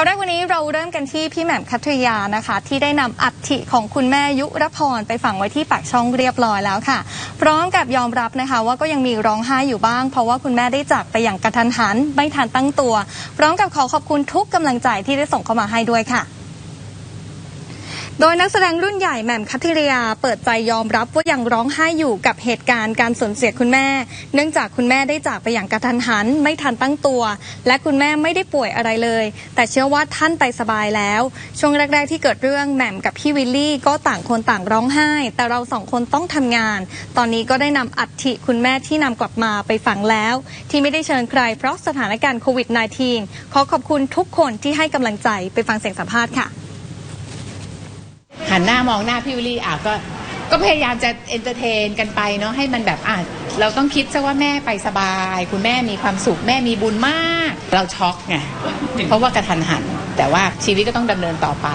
ข่าวแรกวันนี้เราเริ่มกันที่พี่แหม่มคัทริยานะคะ ที่ได้นำอัฐิของคุณแม่ยุรพรไปฝังไว้ที่ปากช่องเรียบร้อยแล้วค่ะ พร้อมกับยอมรับนะคะ ว่าก็ยังมีร้องไห้อยู่บ้าง เพราะว่าคุณแม่ได้จากไปอย่างกระทันหันไม่ทันตั้งตัว พร้อมกับขอขอบคุณทุกกำลังใจที่ได้ส่งเข้ามาให้ด้วยค่ะ โดยนักแสดงรุ่นใหญ่แหม่มคัทริยาเปิดใจยอมรับว่ายังร้องไห้อยู่กับเหตุการณ์การสูญเสียคุณแม่ เนื่องจากคุณแม่ได้จากไปอย่างกระทันหัน ไม่ทันตั้งตัว และคุณแม่ไม่ได้ป่วยอะไรเลย แต่เชื่อว่าท่านไปสบายแล้ว ช่วงแรก ๆ ที่เกิดเรื่องแหม่มกับพี่วิลลี่ก็ต่างคนต่างร้องไห้ แต่เราสองคนต้องทำงาน ตอนนี้ก็ได้นำอัฐิคุณแม่ที่นำกลับมาไปฝังแล้ว ที่ไม่ได้เชิญใครเพราะสถานการณ์โควิด -19 ขอขอบคุณทุกคนที่ให้กำลังใจไปฟังเสียงสัมภาษณ์ค่ะ หันหน้ามองหน้าพี่วิลลี่อะก็ก็พยายามจะเอนเตอร์เทนกันไปเนาะให้มันแบบอะเราต้องคิดซะว่าแม่ไปสบาย คุณแม่มีความสุขแม่มีบุญมาก เราช็อกไงเพราะว่ากระทันหัน แต่ว่าชีวิตก็ต้องดำเนินต่อไป